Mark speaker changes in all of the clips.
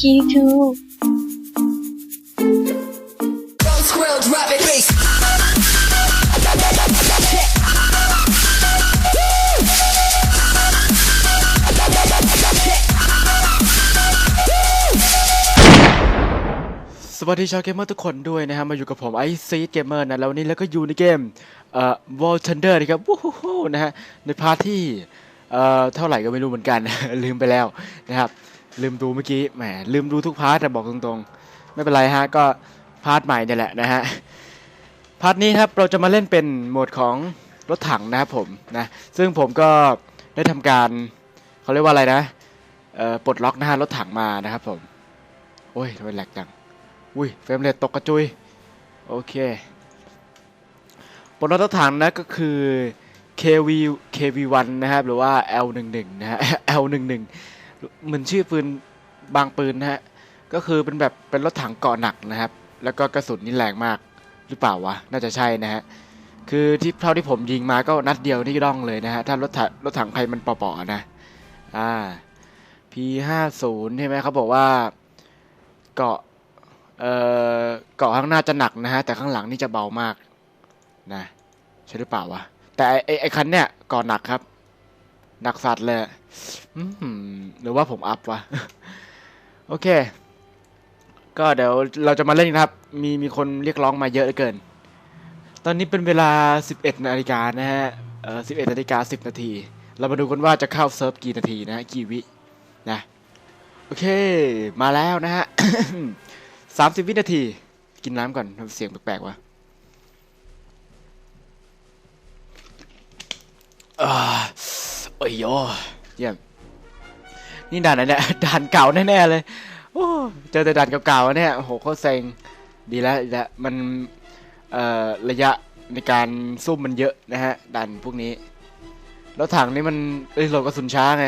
Speaker 1: key two
Speaker 2: Rose squirrel, drop it, bass.
Speaker 3: สวัสดีชาวเกมเมอร์ทุกคนด้วยนะฮะมาอยู่กับผมไอซีเกมเมอร์นะแล้ววันนี้แล้วก็อยู่ในเกมเอ่อ World Thunder นะครับวู้ฮู้นะฮะในพาร์ทที่เอ่อเท่าไหร่ก็ไม่รู้เหมือนกัน ลืมไปแล้วนะครับ ลืมดูเมื่อกี้แหมลืมดูทุกพาร์ทแต่บอกตรงๆ ไม่เป็นไรฮะ ก็พาร์ทใหม่เนี่ยแหละนะฮะ พาร์ทนี้ครับเราจะมาเล่นเป็นโหมดของรถถังนะครับผมนะซึ่งผมก็ได้ทำการเขาเรียกว่าอะไรนะเอ่อปลดล็อกนะฮะรถถังมานะครับผม โอ้ยทำไมแหลกจังอุ้ยเฟรมเรทตกกระจุย โอเคบนรถถังนะก็คือ KV KV1 นะครับ หรือว่า L11 นะฮะ L11 เหมือนชื่อปืนบางปืนนะฮะ ก็คือเป็นแบบเป็นรถถังเกาะหนักนะครับ แล้วก็กระสุนนี่แรงมากหรือเปล่าวะ น่าจะใช่นะฮะ คือที่เท่าที่ผมยิงมาก็นัดเดียวนี่ร่องเลยนะฮะ ถ้ารถถังรถถังใครมันปาะๆนะ อ่า P50 ใช่ไหมเขาบอกว่าเกาะ เอ่อ เกาะข้างหน้าจะหนักนะฮะ แต่ข้างหลังนี่จะเบามากนะ ใช่หรือเปล่าวะ แต่ไอไอ้คันเนี้ยเกาะหนักครับ หนักสัตว์เลย หรือว่าผมอัพวะ โอเค ก็เดี๋ยวเราจะมาเล่นนะครับ มีมีคนเรียกร้องมาเยอะเหลือเกิน ตอนนี้เป็นเวลา 11 นาฬิกานะฮะ เอ่อ11 นาฬิกา 10 นาที เรามาดูกันว่าจะเข้าเซิร์ฟกี่นาทีนะฮะกี่วินะ โอเค มาแล้วนะฮะสามสิบวินาที กินน้ำก่อนทำเสียงแปลกๆวะอ่าโอ้ยโย เยี่ยมนี่ด่านไหนเนี่ยด่านเก่าแน่ๆเลยโอ้เจอแต่ด่านเก่าๆเนี่ยโหโคตรเซ็งดีแล้วดีแล้วมันเอ่อระยะในการซุ่มมันเยอะนะฮะด่านพวกนี้ แล้วถังนี้มันเอ้ยโหลดกระสุนช้าไง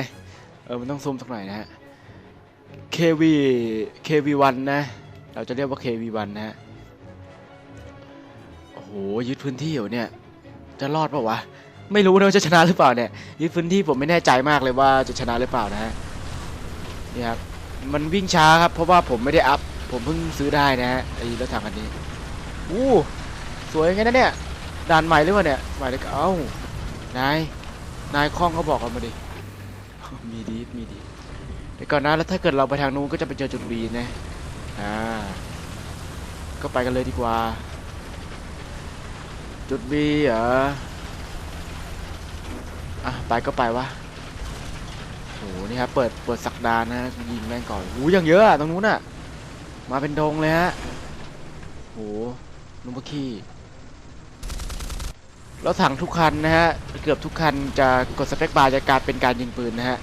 Speaker 3: เออมันต้องซุ่มสักหน่อยนะฮะ KV KV1 นะ เราจะเรียกว่า KV1 นะฮะโอ้โหยึดพื้นที่อยู่เนี่ย จะรอดปล่าวะ ไม่รู้นะว่าจะชนะหรือเปล่าเนี่ยยึดพื้นที่ผมไม่แน่ใจมากเลยว่าจะชนะหรือเปล่านะฮะนี่ครับมันวิ่งช้าครับ เพราะว่าผมไม่ได้อัพผมเพิ่งซื้อได้นะฮะไอ้รถถังคันนี้อู้สวยไงนะเนี่ยด่านใหม่หรือเปล่าเนี่ยใหม่เลยเอ้านายนายคล้องเขาบอกเรามาดิมีดีมีดีเดี๋ยวก่อนนะแล้วถ้าเกิดเราไปทางนู้นก็จะไปเจอจุดวีนะอ่าก็ไปกันเลยดีกว่า จุดวีเหรอ อะไปก็ไปวะโหนี่ครับเปิดเปิดสักดานนะยิงแม่งก่อนหูยังเยอะอะตรงนู้นอะมาเป็นดงเลยฮะโหนุ่มพขี้รถถังทุกคันนะฮะเกือบทุกคันจะกดสเปคบาร์จะกายเป็นการยิงปืนนะฮะ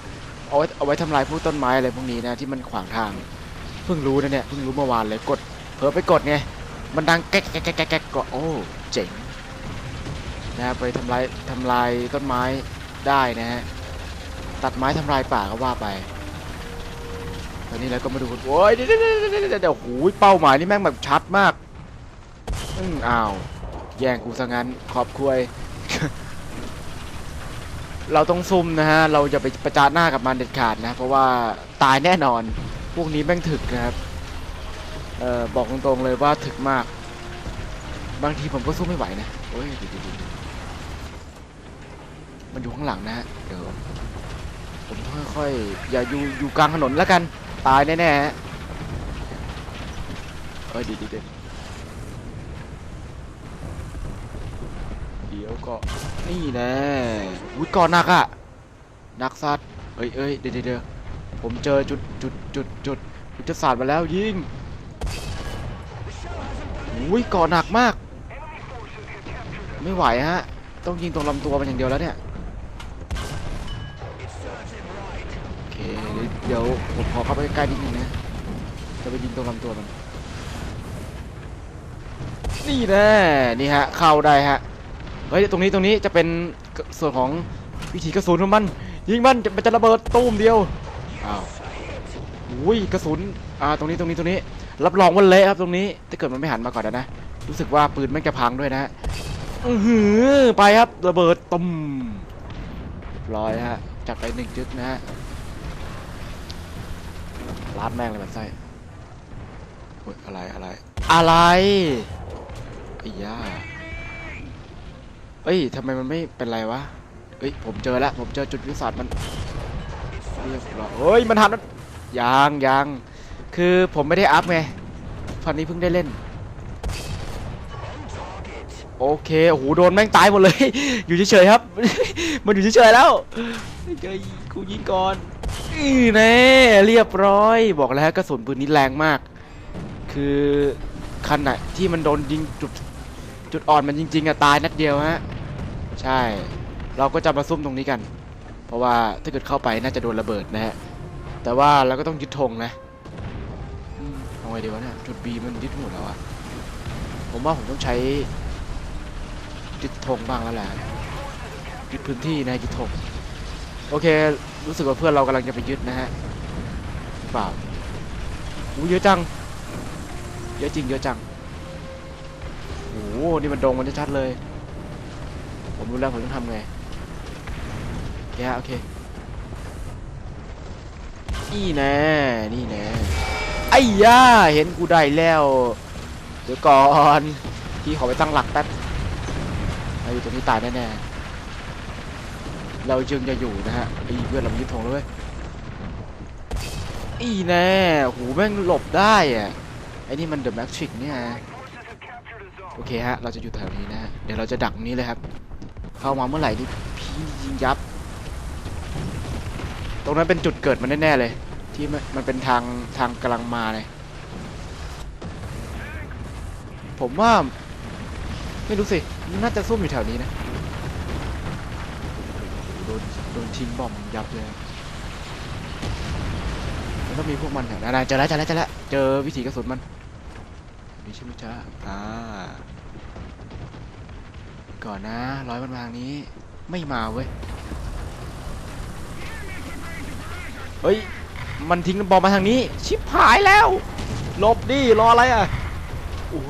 Speaker 3: เอาไว้เอาไว้ทำลายพวกต้นไม้อะไรพวกนี้นะที่มันขวางทางเพิ่งรู้นะเนี่ยเพิ่งรู้เมื่อวานเลยกดเผลอไปกดไงมันดังแก๊กแก๊กแก๊กแก๊กแก๊กก็โอ้เจ๋งนะไปทำลายทำลายต้นไม้ ได้นะฮะ ตัดไม้ทำลายป่าก็ว่าไป ตอนนี้เราก็มาดูกันโอ้ยเดี๋ยวเดี๋ยวเดี๋ยวเดี๋ยวเดี๋ยวโอ้ยเป้าหมายนี่แม่งแบบชัดมากอืมอ้าว แย่งกูซะงั้น ขอบคุยเราต้องซุ่มนะฮะ เราจะไปประจานหน้ากับมันเด็ดขาดนะ เพราะว่าตายแน่นอน พวกนี้แม่งถึกนะครับ เอ่อ บอกตรงๆเลยว่าถึกมาก บางทีผมก็สู้ไม่ไหวนะ โอ้ยดูดูดูดู มันอยู่ข้างหลังนะฮะเดี๋ยวผมค่อยๆอย่าอยู่อยู่กลางถนนแล้วกัน ตายแน่ๆฮะเอ้ยดีดีดีเดี๋ยวก็นี่แน่อุ้ยก่อนหนักอะหนักสัตว์เอ้ยเอ้ยเดี๋ยวเดี๋ยวผมเจอจุดจุดจุดจุดจุดจะสาดมาแล้วยิงอุ้ยก่อนหนักมาก ไม่ไหวฮะ ต้องยิงตรงลำตัวมันอย่างเดียวแล้วเนี่ย ดี๋ยวผมขอเข้าไปใกล้ๆนิดนึงนะ จะไปยิงตรงลำตัวมัน นี่แน่นี่ฮะ เข้าได้ฮะ เฮ้ย ตรงนี้ตรงนี้จะเป็นส่วนของวิธีกระสุนของมัน ยิงมันจะมันจะระเบิดตูมเดียว อ้าวอุ้ยกระสุน อ่า ตรงนี้ตรงนี้ตรงนี้ รับรองว่าเละครับตรงนี้ ถ้าเกิดมันไม่หันมาก่อนนะ รู้สึกว่าปืนม่งจะพังด้วยนะ อือหือ ไปครับ ระเบิดตุ้มเรียบร้อยฮะ จัดไปหนึ่งจึ๊กนะฮะาดแม่งเลยมันไส้โอ๊ยอะไรอะไร อะไรไอ้ย่าเอ้ยทำไมมันไม่เป็นไรวะเอ้ยผมเจอแล้วผมเจอจุดยุทธศาสตร์มันเรียบร้อยเฮ้ยมันทันแล้วยังยังคือผมไม่ได้อัพไงตอนนี้เพิ่งได้เล่น โอเคโอ้โหโดนแม่งตายหมดเลย อยู่เฉยๆครับ มันอยู่เฉยๆแล้วเจอกูยิงก่อน อือแน่เรียบร้อย บอกแล้วกระสุนปืนนี้แรงมาก คือคันไหนที่มันโดนยิงจุดจุดอ่อนมันจริงๆอะตายนัดเดียวฮะใช่ เราก็จะมาซุ่มตรงนี้กัน เพราะว่าถ้าเกิดเข้าไปน่าจะโดนระเบิดนะฮะแต่ว่าเราก็ต้องยึดธงนะเอาไงดีวะเนี่ยจุด B มันยึดหมดแล้วอะผมว่าผมต้องใช้ยึดธงบ้างแล้วแหละยึดพื้นที่นะยึดธงโอเค รู้สึกว่าเพื่อนเรากำลังจะไปยึดนะฮะเปล่าอู้เยอะจัง เยอะจริงเยอะจังโอ้โหนี่มันดงมันชัดๆเลย ผมรู้แล้วผมต้องทำไงแกโอเค นี่แน่นี่แน่ไอ้ย่าเห็นกูได้แล้วเดี๋ยวก่อน พี่ขอไปตั้งหลักแป๊บอยู่ตรงนี้ตายแน่ๆ เราจึงจะอยู่นะฮะอีเพื่อนเรายึดธงแล้วเว้ยอีแน่หูแม่งหลบได้อะไอ้นี่มันเดอะแม็กทริกเนี่ยโอเคฮะ เราจะอยู่แถวนี้นะฮะเดี๋ยวเราจะดักนี้เลยครับ เข้ามาเมื่อไหร่นี่พี่ยิงยับ ตรงนั้นเป็นจุดเกิดมันแน่ๆเลย ที่มันมันเป็นทางทางกำลังมาเลย ผมว่า ไม่รู้สิ น่าจะซุ่มอยู่แถวนี้นะ นโดนทิ้งบอมยับเลยมันต้องมีพวกมันแถวนั้นนะเจอแล้วเจอแล้วเจอแล้วเจอวิถีกระสุนมันนี่ใช่ไหมจ้าอ่าก่อนนะร้อยมันมาทางนี้ไม่มาเว้ยเฮ้ยมันทิ้งบอมมาทางนี้ ชิบหายแล้วหลบดิรออะไรอะโอ้โห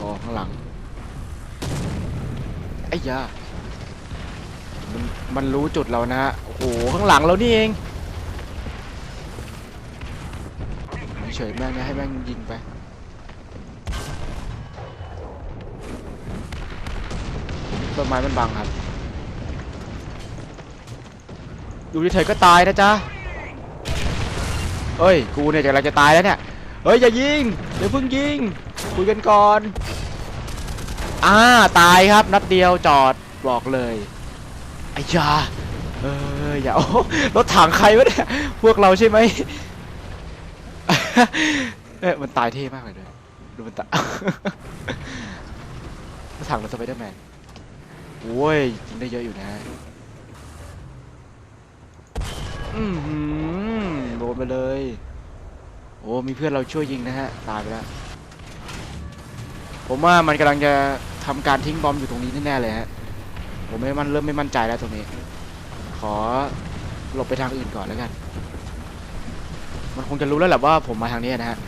Speaker 3: อ๋อข้างหลังไอ้ยา มันมันรู้จุดเรานะฮะโอ้โหข้างหลังเรานี่เองเฉยแม่งนะให้แม่งยิงไปต้นไม้มันบังครับอยู่เฉยๆก็ตายนะจ๊ะเอ้ยกูเนี่ยจะอะไรจะตายแล้วเนี่ยเฮ้ยอย่ายิงเดี๋ยวเพิ่งยิงคุยกันก่อนอ่าตายครับนัดเดียวจอดบอกเลย อ้ยาเอออย่าโอ้รถถังใครวะเนี่ยพวกเราใช่ไหมเอ๊ะมันตายเท่มากเลยด้วยดูมันตายรถถังเรถสไปเดอร์แมนโอ้ยยิงได้เยอะอยู่นะอือหือโดนไปเลย โอ้มีเพื่อนเราช่วยยิงนะฮะตายไปแล้ว ผมว่ามันกำลังจะทำการทิ้งบอมอยู่ตรงนี้แน่ๆเลยฮะ ผมไม่มันเริ่มไม่มั่นใจแล้วตรงนี้ ขอหลบไปทางอื่นก่อนแล้วกัน มันคงจะรู้แล้วแหละว่าผมมาทางนี้นะฮะ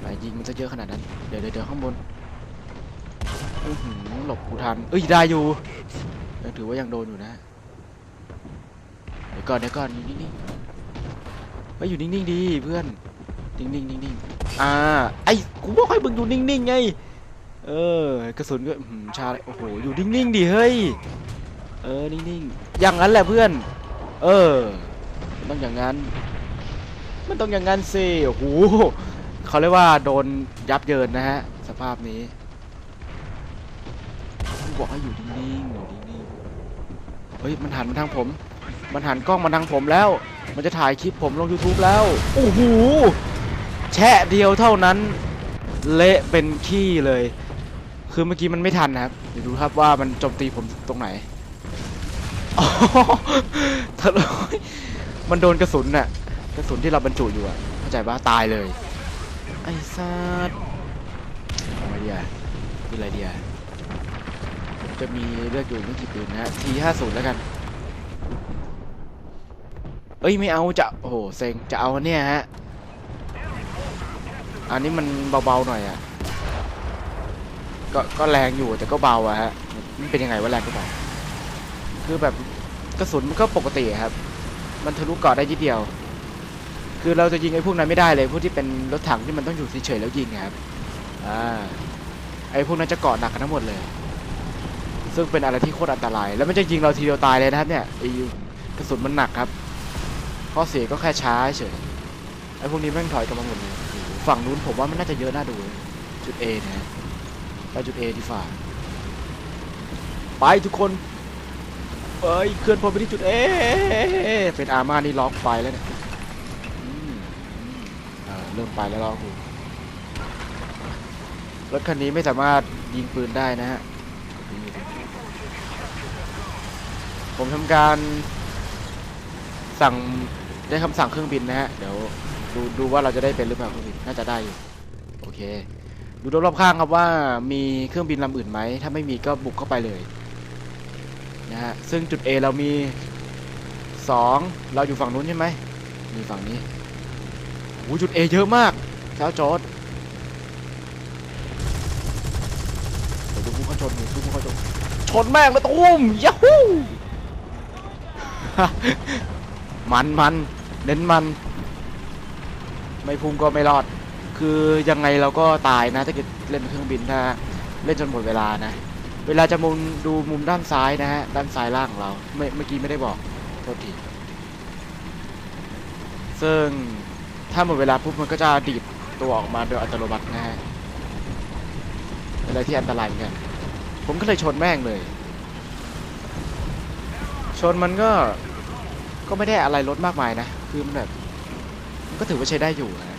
Speaker 3: ไหนยิงมันจะเยอะขนาดนั้น เดี๋ยวเดี๋ยวข้างบนอื้อหือหลบกูทัน เอ้ยได้อยู่ยังถือว่ายังโดนอยู่นะ เดี๋ยวก่อนเดี๋ยวก่อนอยู่นิ่งๆเฮ้ยอยู่นิ่งๆดีเพื่อน นิ่งๆนิ่งๆอ่า ไอ้กูบอกให้มึงอยู่นิ่งๆไง เออกระสุนก็หือชาเลยโอ้โหอยู่นิ่งๆดิเฮ้ยเออนิ่งๆอย่างนั้นแหละเพื่อน เออมันต้องอย่างนั้น มันต้องอย่างนั้นสิโอ้โหเขาเรียกว่าโดนยับเยินนะฮะสภาพนี้บอกให้อยู่นิ่งๆอยู่นิ่งๆเฮ้ยมันหันมาทางผม มันหันกล้องมาทางผมแล้ว มันจะถ่ายคลิปผมลง YouTube แล้วโอ้โหแชะเดียวเท่านั้น เละเป็นขี้เลย คือเมื่อกี้มันไม่ทันนะครับ เดี๋ยวดูครับว่ามันโจมตีผมตรงไหนอ๋อทะลุมันโดนกระสุนน่ะ กระสุนที่เราบรรจุอยู่อะเข้าใจปะตายเลย ไอ้สัสอาไงดีอะมีอะไรดีอะผมจะมีเลือกอยู่ไม่กี่ปืนนะฮะทีห้าศูนย์แล้วกัน เอ้ยไม่เอาจะ โอ้โหเซ็ง จะเอาอันเนี่ยฮะ อันนี้มันเบาๆหน่อยอะ ก็ก็แรงอยู่แต่ก็เบาอะฮะมันเป็นยังไงวะแรงก็เบาคือแบบกระสุนมันก็ปกติครับ มันทะลุเกาะได้ทีเดียว คือเราจะยิงไอ้พวกนั้นไม่ได้เลยพวกที่เป็นรถถังที่มันต้องอยู่เฉยๆแล้วยิงอะครับอ่าไอ้พวกนั้นจะเกาะหนักกันทั้งหมดเลย ซึ่งเป็นอะไรที่โคตรอันตราย แล้วมันจะยิงเราทีเดียวตายเลยนะครับ เนี่ยไอ้กระสุนมันหนักครับข้อเสียก็แค่ช้าเฉยไอ้พวกนี้แม่งถอยกลับมาหมดเลยฝั่งนู้นผมว่ามันน่าจะเยอะน่าดูจุด A นะฮะ ไปจุด A ดีฝ่าไปทุกคนเอ้ยเคลื่อนพลไปที่จุด A เป็นอาร์มานี่ล็อกไปแล้วเนี่ยเออเริ่มไปแล้วล็อกกูรถคันนี้ไม่สามารถยิงปืนได้นะฮะ ผมทำการสั่งได้คำสั่งเครื่องบินนะฮะ เดี๋ยวดูดูว่าเราจะได้เป็นหรือเปล่าเครื่องบินน่าจะได้อยู่โอเค ดูรอบๆข้างครับว่ามีเครื่องบินลำอื่นไหม ถ้าไม่มีก็บุกเข้าไปเลยนะฮะซึ่งจุด A เรามี 2 เราอยู่ฝั่งนู้นใช่ไหมมีฝั่งนี้โอ้จุด A เยอะมากเช้าโจอดเดี๋ยวดูพวกเขาชนดูพวกเขาชนชนแม่งมาตุ้มยาฮูมันมันเน้นมัน ไม่พุ่งก็ไม่รอด คือยังไงเราก็ตายนะถ้าเกิดเล่นเครื่องบินถ้าเล่นจนหมดเวลานะ เวลาจะมุมดูมุมด้านซ้ายนะฮะด้านซ้ายล่างของเราไม่เมื่อกี้ไม่ได้บอกโทษทีซึ่งถ้าหมดเวลาปุ๊บมันก็จะดีดตัวออกมาโดยอัตโนมัตินะฮะอะไรที่อันตรายเหมือนกันผมก็เลยชนแม่งเลย ชนมันก็ก็ไม่ได้อะไรลดมากมายนะ คือมันแบบมันก็ถือว่าใช้ได้อยู่นะ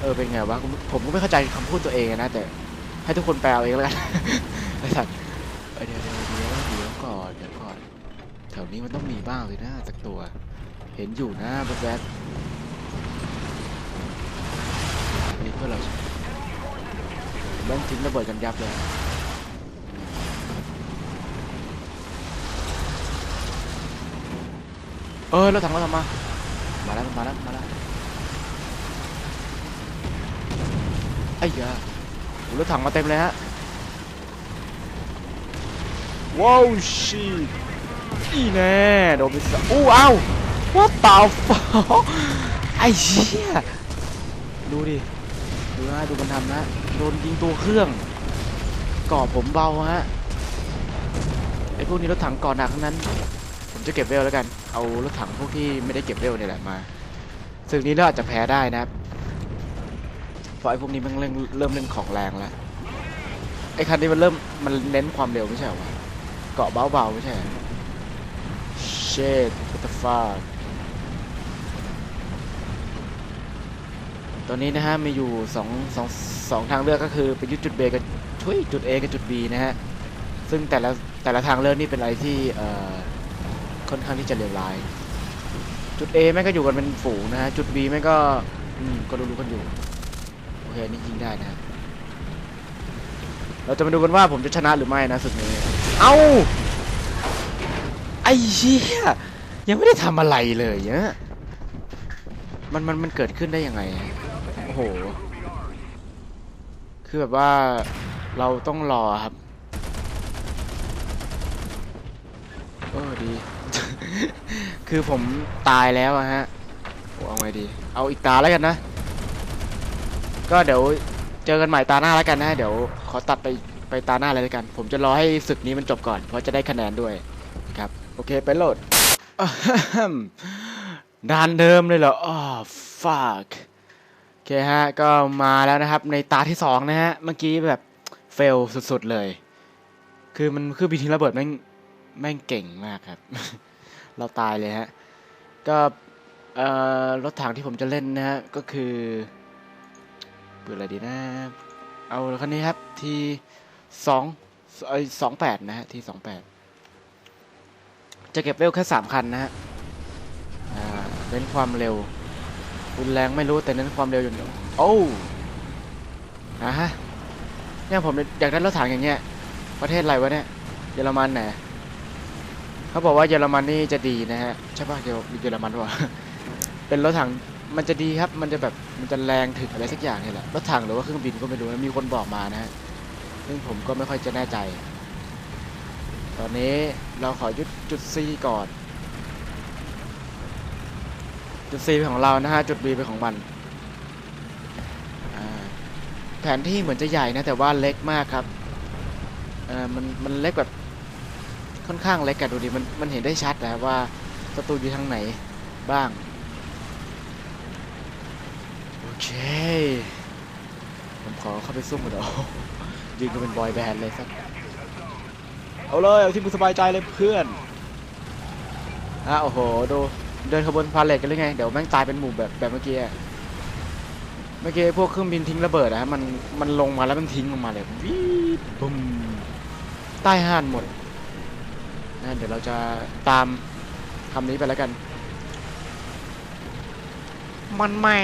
Speaker 3: เออเป็นไงวะผมผมก็ไม่เข้าใจคำพูดตัวเองนะ แต่ให้ทุกคนแปลเอาเองแล้วกันไอ้สัตว์เดี๋ยวเดี๋ยวเดี๋ยวเดี๋ยวก่อนเดี๋ยวก่อนแถวนี้มันต้องมีบ้างเลยนะสักตัว เห็นอยู่นะแวบๆอันนี้เพื่อเราแม่งทิ้งระเบิดกันยับเลยเออรถถังเรถถังมา มาแล้วมาแล้วมาแล้ว ไอ้ยาโอ้รถถังมาเต็มเลยฮะว้าวชีอีแน่โดนไปสะอู้เอ้าว่าเปล่าฟอไอ้เหี้ยดูดิดูนะดูมันทำนะโดนยิงตัวเครื่องก่อผมเบาฮะไอ้พวกนี้รถถังก่อหนักทั้งนั้น ผมจะเก็บเวลแล้วกัน เอารถถังพวกที่ไม่ได้เก็บเวลเนี่ยแหละมาศึกนี้เราอาจจะแพ้ได้นะครับเพ ราะไอ้พวกนี้มันเริ่มเริ่มเล่นของแรงแล้วไอ้คันนี้มันเริ่มมันเน้นความเร็วไม่ใช่เหรอเกาะเบาๆไม่ใช่เหรอ shit what the fuck ตอนนี้นะฮะมีอยู่สองสองสองทางเลือกก็คือไปยึดจุด B กับทุยจุด A กับจุด B นะฮะซึ่งแต่ละแต่ละทางเลือกนี่เป็นอะไรที่ค่อนข้างที่จะเลวร้าย จุด A แม่งก็อยู่กันเป็นฝูงนะฮะ จุด B แม่งก็ก็รู้ๆกันอยู่ เคนี่ยิงได้นะเราจะมาดูกันว่าผมจะชนะหรือไม่นะศึกนี้ เอ้า ไอ้เหี้ยยังไม่ได้ทำอะไรเลยเนี่ยมันมันมันเกิดขึ้นได้ยังไง โอ้โห คือแบบว่าเราต้องรอครับ เออดี คือผมตายแล้วอะฮะโอ้เอาไงดี เอาอีกตาแล้วกันนะ ก็เดี๋ยวเจอกันใหม่ตาหน้าแล้วกันนะเดี๋ยวขอตัดไปไปตาหน้าเลยแล้วกัน ผมจะรอให้ศึกนี้มันจบก่อน เพราะจะได้คะแนนด้วยครับ โอเคไปโหลดอะแฮมดานเดิมเลยเหรออ๋อ fuck โอเคฮะ ก็มาแล้วนะครับ ในตาที่สองนะฮะ เมื่อกี้แบบเฟลสุดๆเลย คือมันคือบินทิ้งระเบิดแม่งแม่งเก่งมากครับ เราตายเลยฮะ ก็เอ่อรถถังที่ผมจะเล่นนะฮะ ก็คือ ปืนอะไรดีนะ เอาคันนี้ครับทีสองไอสองแปดนะฮะทีสองแปดจะเก็บเวลแค่สามคันนะฮะเน้นความเร็วรุนแรงไม่รู้แต่เน้นความเร็วอย่างเดียวโอ้นะฮะเนี่ยผมอยากได้รถถังอย่างเงี้ย ประเทศอะไรวะเนี่ยเยอรมันไหนเขาบอกว่าเยอรมันนี่จะดีนะฮะใช่ปะเยอเยอรมันวะเป็นรถถัง มันจะดีครับ มันจะแบบ มันจะแรงถึงอะไรสักอย่างนี่แหละ รถถังหรือว่าเครื่องบินก็ไม่รู้นะมีคนบอกมานะฮะ ซึ่งผมก็ไม่ค่อยจะแน่ใจ ตอนนี้เราขอยึดจุด C ก่อน จุด C เป็นของเรานะฮะ จุด B เป็นของมัน แผนที่เหมือนจะใหญ่นะ แต่ว่าเล็กมากครับอ่ามัน มันเล็กแบบ ค่อนข้างเล็กกันดูดิ มัน มันเห็นได้ชัดนะว่าศัตรูอยู่ทางไหนบ้าง เค ผมขอเข้าไปซุ่มกันเดี๋ยวยืนกันเป็นบอยแบนด์เลยสักเอาเลย เอาที่มึงสบายใจเลยเพื่อนอะโอ้โหดูเดินขบวนพาเลทกันหรือไง เดี๋ยวแม่งตายเป็นหมู่แบบแบบเมื่อกี้เมื่อกี้พวกเครื่องบินทิ้งระเบิดอะฮะมันมันลงมาแล้วมันทิ้งลงมาเลยวิบบุ้มใต้ห่านหมดนะเดี๋ยวเราจะตามคำนี้ไปแล้วกัน มันแม่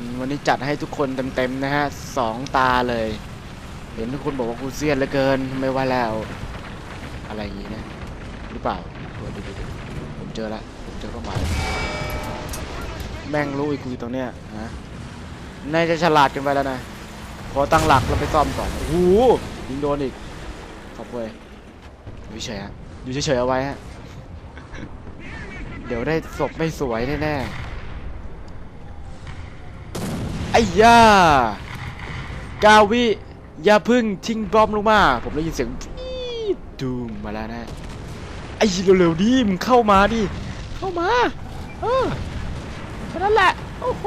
Speaker 3: นวันนี้จัดให้ทุกคนเต็มๆนะฮะสองตาเลย เห็นทุกคนบอกว่ากูเซียนเหลือเกินไม่ว่าแล้ว อะไรอย่างงี้นะ หรือเปล่าโอ้เดี๋ยวๆๆผมเจอละผมเจอเป้าหมายแม่งรู้อีกกูอยู่ตรงเนี้ยฮะนายจะฉลาดกันไปแล้วนะขอตั้งหลักแล้วไปซ่อมก่อนโอ้โหยิงโดนอีกขอบเว้ยอยู่เฉยฮะอยู่เฉยๆเอาไว้ฮะเดี๋ยวได้ศพไม่สวยแน่ๆ อ้ย่ากาวิอย่าพึ่งทิ้งบอมลงมา ผมได้ยินเสียงดูมมาแล้วนะไอ้เร็วๆดิมึงเข้ามาดิเข้ามาเออแค่นั้นแหละโอ้โห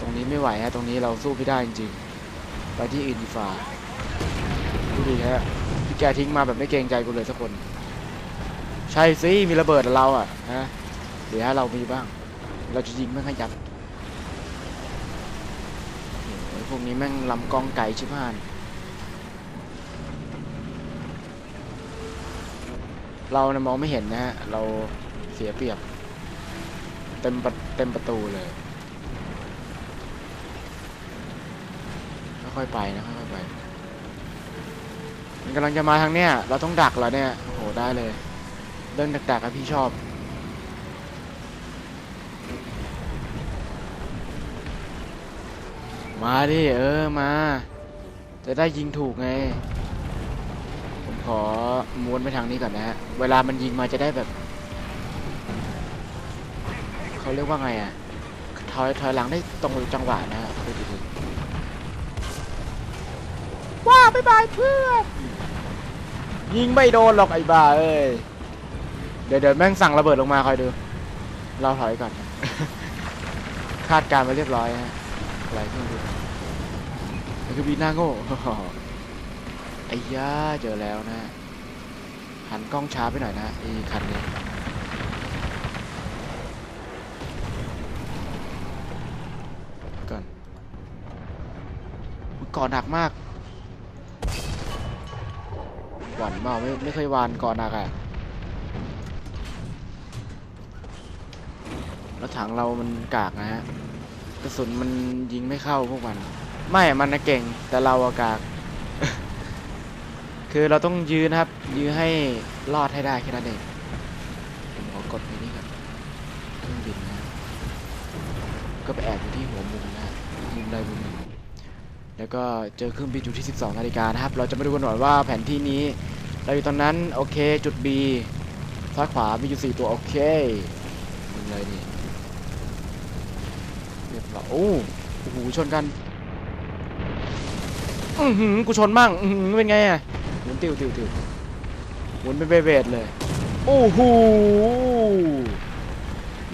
Speaker 3: ตรงนี้ไม่ไหวฮะตรงนี้เราสู้ไม่ได้จริงๆ ไปที่อื่นดีฟ้าดูดิฮะพี่แกทิ้งมาแบบไม่เกรงใจกูเลยสักคน ใช่สิมีระเบิดเราอะฮะเดี๋ยวให้เรามีบ้าง เราจะยิงแม่งให้ยับ โอ้ย พวกนี้แม่งลำกองไก่ชิบหานเราเนี่ยมองไม่เห็นนะฮะ เราเสียเปรียบ เต็มประเต็มประตูเลยค่อยๆไปนะค่อยๆไป มันกำลังจะมาทางเนี้ย เราต้องดักเหรอเนี่ย โอ้โห ได้เลยเรื่องดักๆอะพี่ชอบ มาดิเออมา จะได้ยิงถูกไง ผมขอม้วนไปทางนี้ก่อนนะฮะ เวลามันยิงมาจะได้แบบ เขาเรียกว่าไงอะถอยถอยหลังได้ตรงจังหวะนะฮะดูดีๆว้าบ๊ายบายเพื่อนยิงไม่โดนหรอกไอ้บ้าเอ้ย เดี๋ยวเดี๋ยวแม่งสั่งระเบิดลงมาคอยดู เราถอยก่อน คาดการณ์ไว้เรียบร้อยฮะ อะไรขึ้นดูมันคือบีหน้าโง่ไอ้ย่าเจอแล้วนะ หันกล้องช้าไปหน่อยนะไอ้คันนี้ก่อนก่อนหนักมากหวานเมาไม่ไม่เคยวานก่อนหนักอะแล้วถังเรามันกากนะฮะ กระสุนมันยิงไม่เข้าพวกมัน ไม่มันนะเก่งแต่เราอากากคือเราต้องยื้อนะครับ ยื้อให้รอดให้ได้แค่นั้นเองผมขอกดไปนี่ก่อนเครื่องบินนะก็ไปแอบอยู่ที่หัวมุมนะมุมใดมุมหนึ่งแล้วก็เจอเครื่องบินอยู่ที่ 12นาฬิกานะครับ เราจะมาดูกันหน่อยว่าแผนที่นี้ เราอยู่ตรงนั้น โอเค จุด B ซ้ายขวามีอยู่4ตัว โอเคยิงเลยนี่ เรียบร้อยโอ้โอ้โหชนกันอือหือกูชนมั่งอือหือเป็นไงอะหมุนติวติวติวหมุนเป็นเบเบดเลย โอ้โห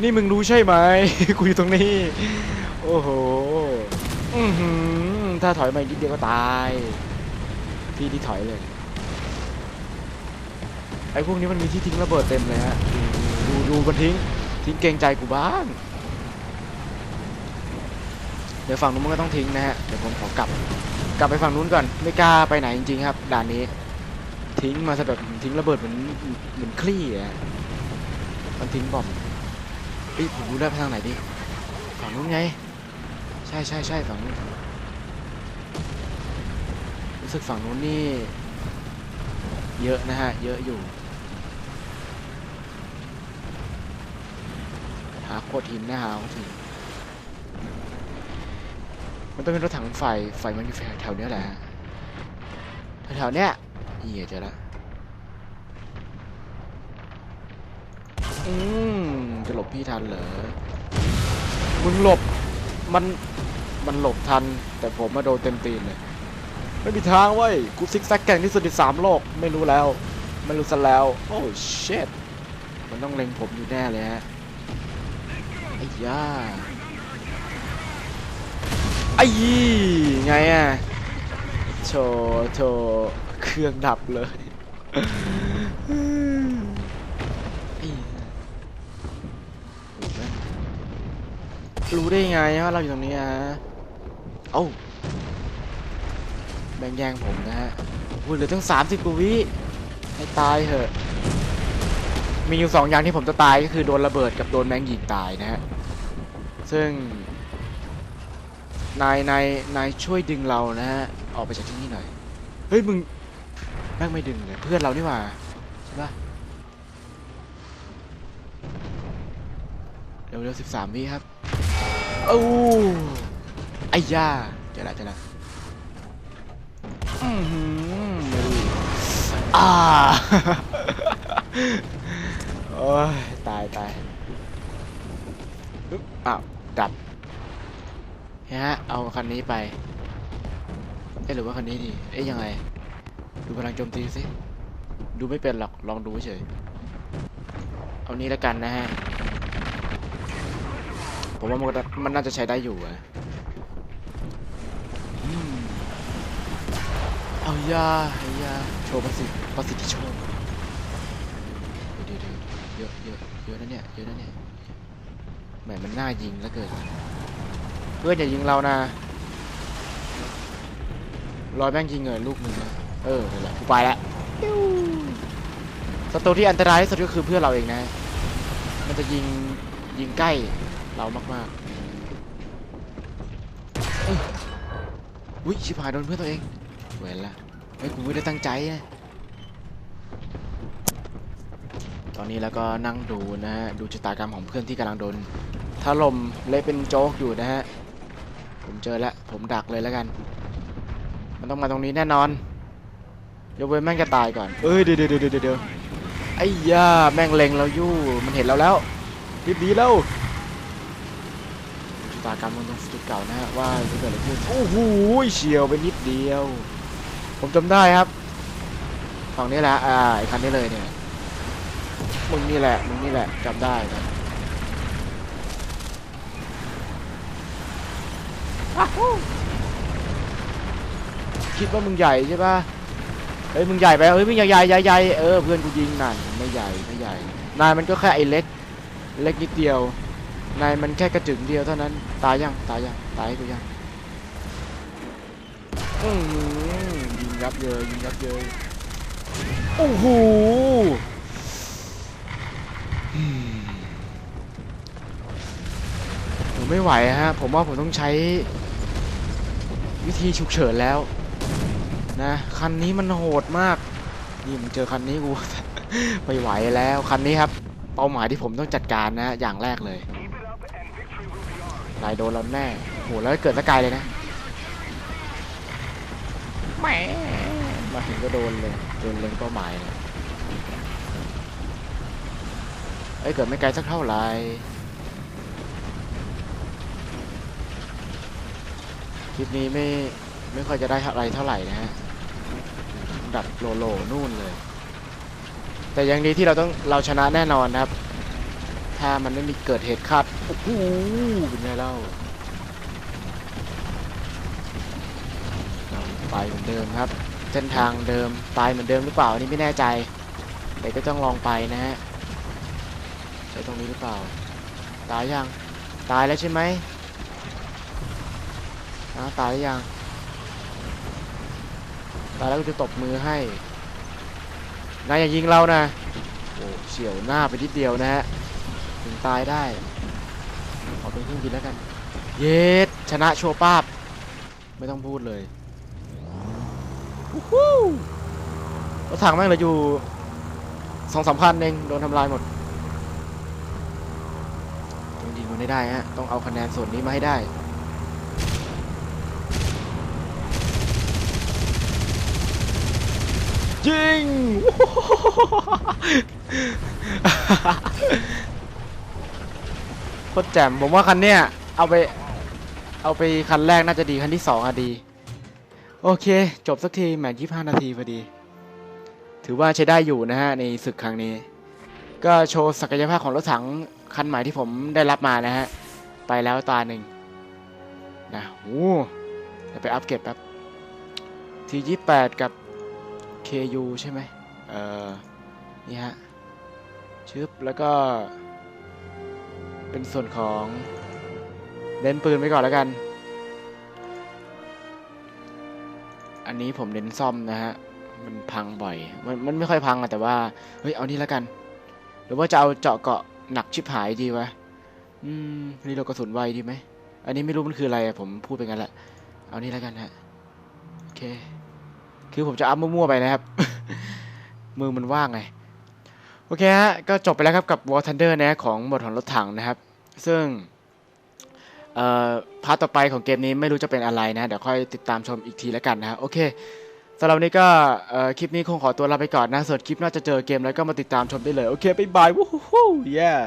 Speaker 3: นี่มึงรู้ใช่ไหม กูอยู่ตรงนี้ โอ้โหอือหือถ้าถอยมาอีกนิดเดียวก็ตาย ที่ที่ถอยเลย ไอ้พวกนี้มันมีที่ทิ้งระเบิดเต็มเลยฮะ ดูดูดูมันทิ้ง ทิ้งเกรงใจกูบ้าง เดี๋ยวฝั่งนู้นมันก็ต้องทิ้งนะฮะ เดี๋ยวผมขอกลับ กลับไปฝั่งนู้นก่อน ไม่กล้าไปไหนจริงๆครับ ด่านนี้ ทิ้งมาซะแบบทิ้งระเบิดเหมือนเหมือนคลี่อะมันทิ้งบอมเอ้ยผมรู้ได้ไปทางไหนดีฝั่งนู้นไง ใช่ใช่ใช่ฝั่งนู้น รู้สึกฝั่งนู้นนี่ เยอะนะฮะ เยอะอยู่ หาโคตรหินนะหาโคตรหิน มันต้องเป็นรถถังไฟ ไฟมันอยู่แถวเนี้ยแหละแถวเนี้ยเหี้ยเจอละอืมจะหลบพี่ทันเหรอ มึงหลบ มัน มันหลบทัน แต่ผมมาโดนเต็มตีนเลย ไม่มีทางเว้ย กูซิกแซกแก่งที่สุดในสามโลก ไม่รู้แล้ว ไม่รู้ซะแล้ว โอ้เชดมันต้องเล็งผมอยู่แน่เลยฮะไอ้ย่า ไอ้ยี่ไงอะโชว์โชว์เครื่องดับเลยไอ้เหี้ยรู้ได้ไงว่าเราอยู่ตรงนี้อะเอ้าแบ่งแยงผมนะฮะพูดเหลือตั้ง30กว่าวิให้ตายเถอะ มีอยู่สองอย่างที่ผมจะตายก็คือโดนระเบิดกับโดนแมงยิงตายนะฮะ ซึ่ง นายนายนายช่วยดึงเรานะฮะออกไปจากที่นี่หน่อยเฮ้ยมึงแม่งไม่ดึงเลยเพื่อนเรานี่หว่าใช่ปะเร็วเร็วสิบสามวิครับโอ้ไอ้ย่าเจอละเจอละอือหือไม่รู้อ่าโอ้ยตายตายอึ๊บอ้าวดับ ฮะเอาคันนี้ไปเอ๊ะหรือว่าคันนี้ดีเอ๊ะยังไง ดูพลังโจมตีสิดูไม่เป็นหรอกลองดูเฉยเอานี้แล้วกันนะฮะผมว่ามันมันน่าจะใช้ได้อยู่อะเอายาเอายาโชว์ประสิทธิ์ประสิทธิโชว์เดี๋ยวเดี๋ยวเยอะเยอะเยอะนะเนี่ยเยอะนะเนี่ยแหมมันน่ายิงแล้วเกิน พื่อนอย่ายิงเรานะรอยแม่งยิงเงินลูกมึงนะเออนั่นแหละกูไปล้วศัตรูที่อันตรายที่สุดก็คือเพื่อนเราเองนะ มันจะยิงยิงใกล้เรามากๆอุ้ยชิบหายโดนเพื่อนตัวเองเวรละเฮ้กูไม่ได้ตั้งใจนะตอนนี้แล้วก็นั่งดูนะฮะดูชะตากรรมของเพื่อนที่กำลังโดนถล่มเละเป็นโจ๊กอยู่นะฮะ ผมเจอแล้วผมดักเลยแล้วกัน มันต้องมาตรงนี้แน่นอนยกเว้นแม่งจะตายก่อน เอ้ยเดี๋ยวเดี๋ยวเดี๋ยวเดี๋ยวไอ้ย่าแม่งเล็งเราอยู่ มันเห็นเราแล้วรีบดีแล้วชะตากรรมมันต้องจุดเก่านะฮะว่าจะเกิดอะไรขึ้นโอ้โหเฉียวไปนิดเดียว ผมจำได้ครับฝั่งนี้แหละอ่าไอ้คันนี้เลยเนี่ยมึงนี่แหละมึงนี่แหละจำได้นะ คิดว่ามึงใหญ่ใช่ปะเฮ้ยมึงใหญ่ไปเฮ้ยมึงใหญ่ใหญ่ใหญ่ใหญ่เออเพื่อนกูยิงนั่นไม่ใหญ่ไม่ใหญ่ นายมันก็แค่ไอ้เล็ก เล็กนิดเดียว นายมันแค่กระจึงเดียวเท่านั้น ตายยังตายยังตายกูยังอือยิงยับเยยยิงยับเยยโอ้โหผมไม่ไหวฮะ ผมว่าผมต้องใช้ วิธีฉุกเฉินแล้วนะคันนี้มันโหดมากนี่มึงเจอคันนี้กูไม่ไหวแล้วคันนี้ครับ เป้าหมายที่ผมต้องจัดการนะ อย่างแรกเลยนายโดนเราแน่โหแล้วเกิดสกายเลยนะแหมมาถึงก็โดนเลยโดนเล็งเป้าหมายเลยเอ้ยเกิดไม่ไกลสักเท่าไหร่ คลิปนี้ไม่ไม่ค่อยจะได้อะไรเท่าไหร่นะฮะดับโลโลนู่นเลย แต่ยังดีที่เราต้องเราชนะแน่นอนนะครับ ถ้ามันไม่มีเกิดเหตุคาดโอ้โหเป็นไงเล่าไปเหมือนเดิมครับ เส้นทางเดิมตายเหมือนเดิมหรือเปล่าอันนี้ไม่แน่ใจ แต่ก็ต้องลองไปนะฮะใช่ตรงนี้หรือเปล่า ตายยัง ตายแล้วใช่ไหม อ้าวตายหรือยัง ตายแล้วก็จะตบมือให้ นายอย่ายิงเรานะ โอ้เฉียวหน้าไปนิดเดียวนะฮะ ถึงตายได้ ขอเป็นเครื่องบินแล้วกัน เย็ดชนะโชว์ป้าบ ไม่ต้องพูดเลยวู้ฮู้รถถังแม่งเหลืออยู่สองสามคันเอง โดนทำลายหมดต้องยิงมันให้ได้ฮะ ต้องเอาคะแนนส่วนนี้มาให้ได้ ยิง โคตรแจ่มผมว่าคันเนี้ยเอาไป เอาไปคันแรกน่าจะดีคันที่สองอะดี โอเค จบสักทีแหมยี่ห้านาทีพอดี ถือว่าใช้ได้อยู่นะฮะ ในศึกครั้งนี้ ก็โชว์ศักยภาพของรถถังคันใหม่ที่ผมได้รับมานะฮะ ไปแล้วตาหนึ่งนะโอ้เดี๋ยวไปอัปเกรดแป๊บ T28 กับ KU ใช่ไหมเออนี่ฮะชึบแล้วก็ เป็นส่วนของเน้นปืนไว้ก่อนแล้วกัน อันนี้ผมเน้นซ่อมนะฮะ มันพังบ่อย มันมันไม่ค่อยพังอะแต่ว่า เฮ้ย เอานี่แล้วกัน หรือว่าจะเอาเจาะเกาะหนักชิบหายดีวะ อืม นี่เรากระสุนไวดีไหม อันนี้ไม่รู้มันคืออะไรผมพูดไปงั้นแหละ เอานี่แล้วกันฮะ โอเค คือผมจะอัพมั่วๆไปนะครับ มือมันว่างไง โอเคฮะ ก็จบไปแล้วครับกับ War Thunder นะของบทของรถถังนะครับ ซึ่งพาร์ทต่อไปของเกมนี้ไม่รู้จะเป็นอะไรนะ เดี๋ยวค่อยติดตามชมอีกทีแล้วกันนะโอเคสำหรับนี้ก็คลิปนี้คงขอตัวลาไปก่อนนะส่วนคลิปน่าจะเจอเกมแล้วก็มาติดตามชมได้เลย โอเค บ๊ายบาย วู้ฮู้ yeah